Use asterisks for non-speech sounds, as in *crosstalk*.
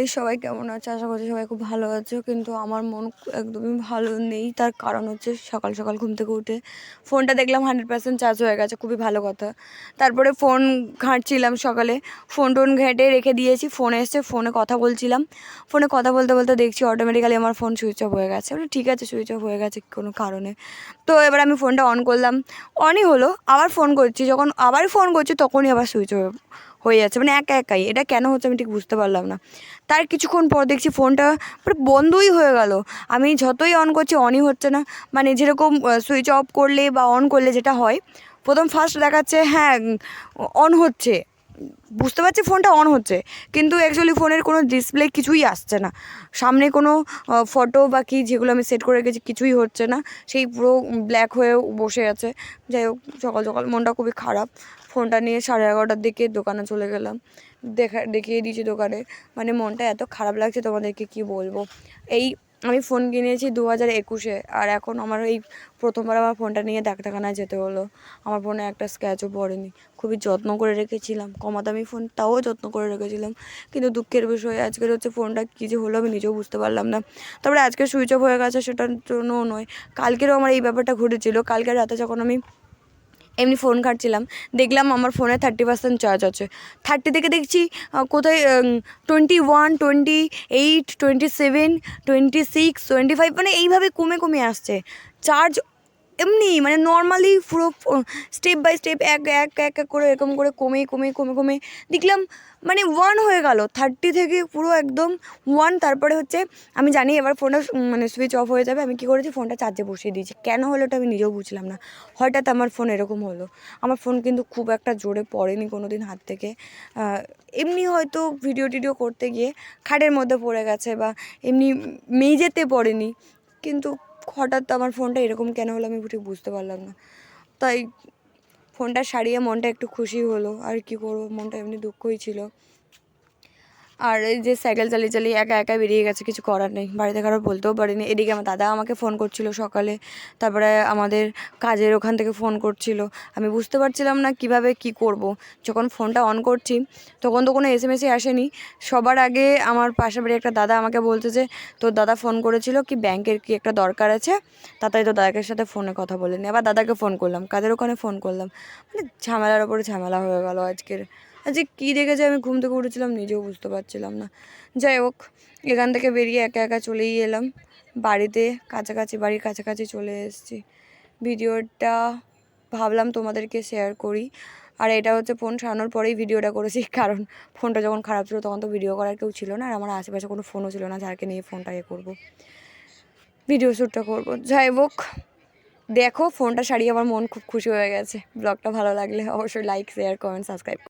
High সবাই কেমন আছে? আশা করছি সবাই খুব ভালো আছে, কিন্তু আমার মন একদমই ভালো নেই। তার কারণ হচ্ছে সকাল সকাল ঘুম থেকে উঠে ফোনটা দেখলাম হান্ড্রেড পার্সেন্ট চার্জ হয়ে গেছে, খুবই ভালো কথা। তারপরে ফোন ঘাঁটছিলাম সকালে, ফোন টোন ঘেঁটে রেখে দিয়েছি, ফোন এসছে, ফোনে কথা বলছিলাম। ফোনে কথা বলতে বলতে দেখছি অটোমেটিক্যালি আমার ফোন সুইচ অফ হয়ে গেছে। বলে, ঠিক আছে সুইচ অফ হয়ে গেছে কোনো কারণে। তো এবার আমি ফোনটা অন করলাম। অনই হলো, আবার ফোন করছি, যখন আবার ফোন করছি, তখনই আবার সুইচ অফ হয়ে যাচ্ছে মানে একা একাই। এটা কেন হচ্ছে আমি ঠিক বুঝতে পারলাম না। তার কিছুক্ষণ পর দেখছি ফোনটা বন্ধই হয়ে গেল। আমি যতই অন করছি অনই হচ্ছে না। মানে যেরকম সুইচ অফ করলে বা অন করলে যেটা হয়, প্রথম ফার্স্ট দেখাচ্ছে হ্যাঁ অন হচ্ছে। বুঝতে পারছি ফোনটা অন হচ্ছে, কিন্তু অ্যাকচুয়ালি ফোনের কোনো ডিসপ্লে কিছুই আসছে না। সামনে কোনো ফটো বা কি যেগুলো আমি সেট করে রেখেছি কিছুই হচ্ছে না। সেই পুরো ব্ল্যাক হয়ে বসে আছে। যাই হোক, সকাল সকাল মনটা খুবই খারাপ। ফোনটা নিয়ে সাড়ে এগারোটার দিকে দোকানে চলে গেলাম। দেখা, দেখিয়ে দিয়েছি দোকানে। মানে মনটা এত খারাপ লাগছে তোমাদেরকে কি বলব? এই আমি ফোন কিনেছি দু হাজার একুশে, আর এখন আমার এই প্রথমবার আমার ফোনটা নিয়ে ডাক্তারখানায় যেতে হলো। আমার ফোনে একটা স্ক্র্যাচও পড়েনি। খুবই যত্ন করে রেখেছিলাম। কমা দামি ফোন তাও যত্ন করে রেখেছিলাম। কিন্তু দুঃখের বিষয় আজকের হচ্ছে ফোনটা কী যে হলো আমি নিজেও বুঝতে পারলাম না। তারপরে আজকে সুইচ অফ হয়ে গেছে সেটার জন্যও নয়। কালকেরও আমার এই ব্যাপারটা ঘটেছিল। কালকে রাতে যখন আমি এমনি ফোন ঘাটছিলাম। দেখলাম আমার ফোনে থার্টি পার্সেন্ট চার্জ আছে। থার্টি থেকে দেখছি কোথায় twenty one twenty eight twenty seven twenty six twenty five মানে এইভাবে কমে কমে আসছে। চার্জ এমনি মানে নর্মালি পুরো স্টেপ বাই স্টেপ এক এক এক এক করে, এরকম করে কমে কমে কমে কমে দেখলাম মানে ওয়ান হয়ে গেল থার্টি থেকে পুরো একদম ওয়ান তারপরে হচ্ছে আমি জানি এবার ফোনটা মানে সুইচ অফ হয়ে যাবে, আমি কী করেছি ফোনটা চার্জে বসিয়ে দিয়েছি। কেন হলো ওটা আমি নিজেও বুঝলাম না। হঠাৎ আমার ফোন এরকম হলো। আমার ফোন কিন্তু খুব একটা জোরে পড়েনি কোনো দিন হাত থেকে। এমনি হয়তো ভিডিও টিডিও করতে গিয়ে খাটের মধ্যে পড়ে গেছে বা এমনি মেঝেতে পড়েনি। কিন্তু হঠাৎ আমার ফোনটা এরকম কেন হলো আমি ঠিক বুঝতে পারলাম না। তাই ফোনটা সারিয়ে মনটা একটু খুশি হলো। আর কি করব? মনটা এমনি দুঃখই ছিল। আর এই যে সাইকেল চালিয়ে চালিয়ে একা একা বেরিয়ে গেছে, কিছু করার নেই। বাড়িতে কারও বলতেও পারিনি। এদিকে আমার দাদা আমাকে ফোন করছিল সকালে। তারপরে আমাদের কাজের ওখান থেকে ফোন করছিল। আমি বুঝতে পারছিলাম না কীভাবে কি করব। যখন ফোনটা অন করছি, তখন তো কোনো এস এম এসই আসেনি। সবার আগে আমার পাশের বাড়ি একটা দাদা আমাকে বলছে যে, তোর দাদা ফোন করেছিল কি ব্যাংকের কি একটা দরকার আছে? তাড়াতাড়ি তো দাদাকে সাথে ফোনে কথা বলে নি। আবার দাদাকে ফোন করলাম, কাজের ওখানে ফোন করলাম। মানে ঝামেলার ওপরে ঝামেলা হয়ে গেল আজকের। আজকে কী দেখেছে? আমি ঘুম থেকে উঠেছিলাম, নিজেও বুঝতে পারছিলাম না। যাই হোক, এখান থেকে বেরিয়ে একা একা চলেই এলাম। বাড়িতে কাছাকাছি, বাড়ির কাছাকাছি চলে এসেছি। ভিডিওটা ভাবলাম তোমাদেরকে শেয়ার করি। আর এটা হচ্ছে ফোন সারানোর পরেই ভিডিওটা করেছি, *laughs* কারণ ফোনটা যখন খারাপ ছিল তখন তো ভিডিও করার কেউ ছিল না, আর আমার আশেপাশে কোনো ফোনও ছিল না যাকে নিয়ে ফোনটা এ করব। ভিডিও শ্যুটটা করব। যাই হোক, দেখো ফোনটা সারিয়ে আমার মন খুব খুশি হয়ে গেছে। ব্লগটা ভালো লাগলে অবশ্যই লাইক শেয়ার কমেন্ট সাবস্ক্রাইব